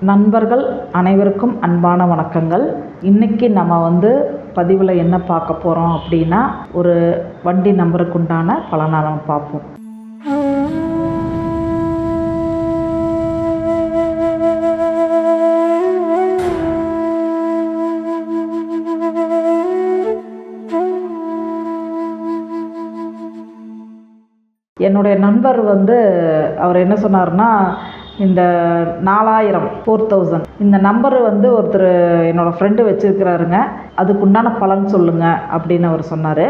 நண்பர்கள் அனைவருக்கும் அன்பான வணக்கங்கள். இன்றைக்கி நம்ம வந்து பதிவில் என்ன பார்க்க போகிறோம் அப்படின்னா ஒரு வண்டி நம்பருக்கு உண்டான பலனை நம்ம பார்ப்போம். என்னுடைய நண்பர் வந்து அவர் என்ன சொன்னார்னா இந்த நாலாயிரம் ஃபோர் தௌசண்ட் இந்த நம்பர் வந்து ஒருத்தர் என்னோடய ஃப்ரெண்டு வச்சுருக்கிறாருங்க. அதுக்குண்டான பலன் சொல்லுங்கள் அப்படின்னு அவர் சொன்னார்.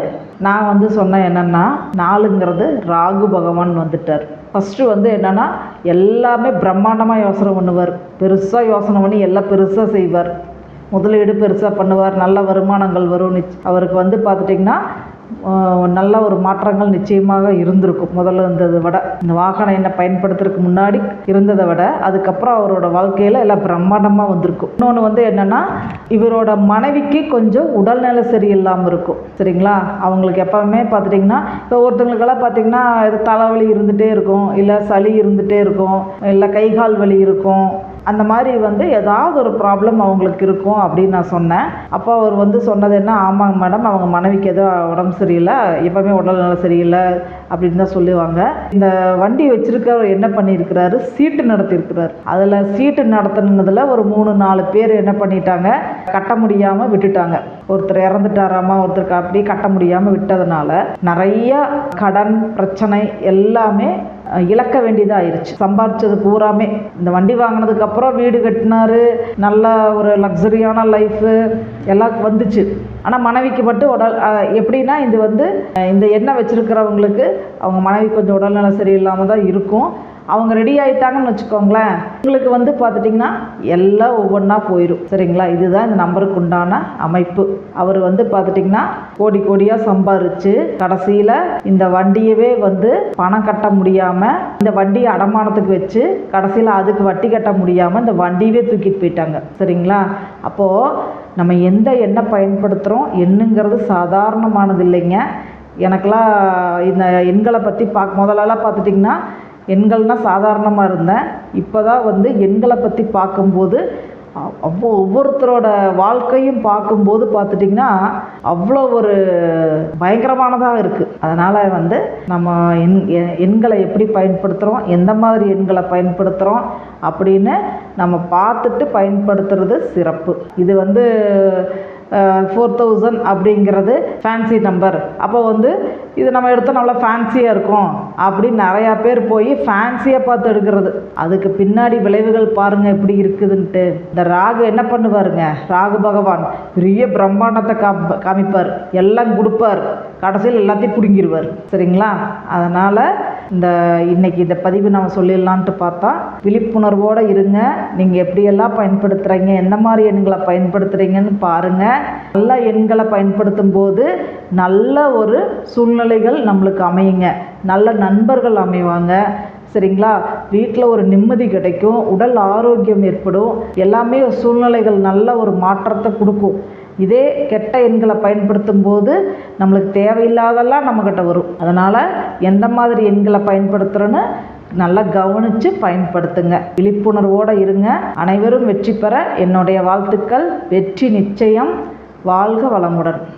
நான் வந்து சொன்னேன் என்னென்னா நாலுங்கிறது ராகு பகவான் வந்துட்டார். ஃபஸ்ட்டு வந்து என்னென்னா எல்லாமே பிரம்மாண்டமாக யோசனை பண்ணுவார். பெருசாக யோசனை பண்ணி எல்லாம் பெருசாக செய்வார். முதலீடு பெருசாக பண்ணுவார். நல்ல வருமானங்கள் வரும் அவருக்கு வந்து பார்த்துட்டிங்கன்னா நல்ல ஒரு மாற்றங்கள் நிச்சயமாக இருந்திருக்கும். முதல்ல இருந்ததை விட இந்த வாகனம் என்ன பயன்படுத்துறதுக்கு முன்னாடி இருந்ததை விட அதுக்கப்புறம் அவரோட வாழ்க்கையில் எல்லாம் பிரம்மாண்டமாக வந்திருக்கும். இன்னொன்று வந்து என்னென்னா இவரோட மனைவிக்கு கொஞ்சம் உடல்நிலை சரியில்லாமல் இருக்கும். சரிங்களா? அவங்களுக்கு எப்போவுமே பார்த்துட்டிங்கன்னா இப்போ ஒருத்தவங்களுக்கெல்லாம் பார்த்திங்கன்னா இது தலைவலி இருந்துகிட்டே இருக்கும் இல்லை சளி இருந்துகிட்டே இருக்கும் இல்லை கை கால் வலி இருக்கும். அந்த மாதிரி வந்து ஏதாவது ஒரு ப்ராப்ளம் அவங்களுக்கு இருக்கும் அப்படின்னு நான் சொன்னேன். அப்போ அவர் வந்து சொன்னது என்ன? ஆமாங்க மேடம் அவங்க மனைவிக்கு ஏதோ உடம்பு சரியில்லை எப்போவுமே உடல்நலம் சரியில்லை அப்படின்னு தான் சொல்லுவாங்க. இந்த வண்டி வச்சிருக்கிறவர் என்ன பண்ணியிருக்கிறாரு? சீட்டு நடத்தியிருக்கிறார். அதில் சீட்டு நடத்தினதில் ஒரு மூணு நாலு பேர் என்ன பண்ணிட்டாங்க? கட்ட முடியாமல் விட்டுட்டாங்க. ஒருத்தர் இறந்துட்டாராமா ஒருத்தருக்கு அப்படி கட்ட முடியாமல் விட்டதுனால நிறைய கடன் பிரச்சனை எல்லாமே இழக்க வேண்டியதாக ஆயிடுச்சு சம்பாரிச்சது பூராமே. இந்த வண்டி வாங்கினதுக்கப்புறம் வீடு கட்டினாரு. நல்ல ஒரு லக்ஸரியான லைஃபு எல்லாம் வந்துச்சு. ஆனால் மனைவிக்கு மட்டும் உடல் எப்படின்னா இது வந்து இந்த எண்ணெய் வச்சுருக்கிறவங்களுக்கு அவங்க மனைவி கொஞ்சம் உடல்நலம் சரியில்லாமல் தான் இருக்கும். அவங்க ரெடி ஆகிட்டாங்கன்னு வச்சுக்கோங்களேன் உங்களுக்கு வந்து பார்த்துட்டிங்கன்னா எல்லாம் ஒவ்வொன்றா போயிடும் சரிங்களா? இதுதான் இந்த நம்பருக்கு உண்டான அமைப்பு. அவர் வந்து பார்த்துட்டிங்கன்னா கோடி கோடியாக சம்பாரித்து கடைசியில் இந்த வண்டியவே வந்து பணம் கட்ட முடியாமல் இந்த வண்டியை அடமானத்துக்கு வச்சு கடைசியில் அதுக்கு வட்டி கட்ட முடியாமல் இந்த வண்டியவே தூக்கிட்டு போயிட்டாங்க. சரிங்களா? அப்போது நம்ம எந்த எண்ணெய் பயன்படுத்துகிறோம் எண்ணுங்கிறது சாதாரணமானது இல்லைங்க. எனக்கெல்லாம் இந்த எண்களை பற்றி பார்க்க முதலெல்லாம் பார்த்துட்டிங்கன்னா எண்கள்னால் சாதாரணமாக இருந்தேன். இப்போ தான் வந்து எண்களை பற்றி பார்க்கும்போது அவ்வளோ ஒவ்வொருத்தரோட வாழ்க்கையும் பார்க்கும்போது பார்த்துட்டிங்கன்னா அவ்வளோ ஒரு பயங்கரமானதாக இருக்குது அதனால் வந்து நம்ம எண் எண்களை எப்படி பயன்படுத்துகிறோம் எந்த மாதிரி எண்களை பயன்படுத்துகிறோம் அப்படின்னு நம்ம பார்த்துட்டு பயன்படுத்துறது சிறப்பு. இது வந்து ஃபோர் தௌசண்ட் அப்படிங்கிறது ஃபேன்சி நம்பர் அப்போ வந்து இது நம்ம எடுத்தால் நல்லா ஃபேன்சியாக இருக்கும். அப்படின்னு நிறையா பேர் போய் ஃபேன்சியாக பார்த்து எடுக்கிறது. அதுக்கு பின்னாடி விளைவுகள் பாருங்கள் எப்படி இருக்குதுன்ட்டு. இந்த ராகு என்ன பண்ணுவாருங்க? ராகு பகவான் பெரிய பிரம்மாண்டத்தை காமிப்பார். எல்லாம் கொடுப்பார். கடைசியில் எல்லாத்தையும் பிடுங்கிடுவார் சரிங்களா? அதனால் இந்த இன்னைக்கு இந்த பதிவு நம்ம சொல்லிடலான்ட்டு பார்த்தா விழிப்புணர்வோடு இருங்க. நீங்கள் எப்படியெல்லாம் பயன்படுத்துகிறீங்க எந்த மாதிரி எண்களை பயன்படுத்துகிறீங்கன்னு பாருங்கள் நல்ல எண்களை பயன்படுத்தும் போது நல்ல ஒரு சூழ்நிலைகள் நம்மளுக்கு அமையுங்க. நல்ல நண்பர்கள் அமைவாங்க. சரிங்களா? வீட்டில் ஒரு நிம்மதி கிடைக்கும் உடல் ஆரோக்கியம் ஏற்படும். எல்லாமே சூழ்நிலைகள் நல்ல ஒரு மாற்றத்தை கொடுக்கும். இதே கெட்ட எண்களை பயன்படுத்தும் போது நம்மளுக்கு தேவையில்லாதெல்லாம் நம்மக்கிட்ட வரும். அதனால் எந்த மாதிரி எண்களை பயன்படுத்துகிறோன்னு நல்லா கவனித்து பயன்படுத்துங்க. விழிப்புணர்வோடு இருங்க. அனைவரும் வெற்றி பெற என்னுடைய வாழ்த்துக்கள். வெற்றி நிச்சயம். வாழ்க வளமுடன்.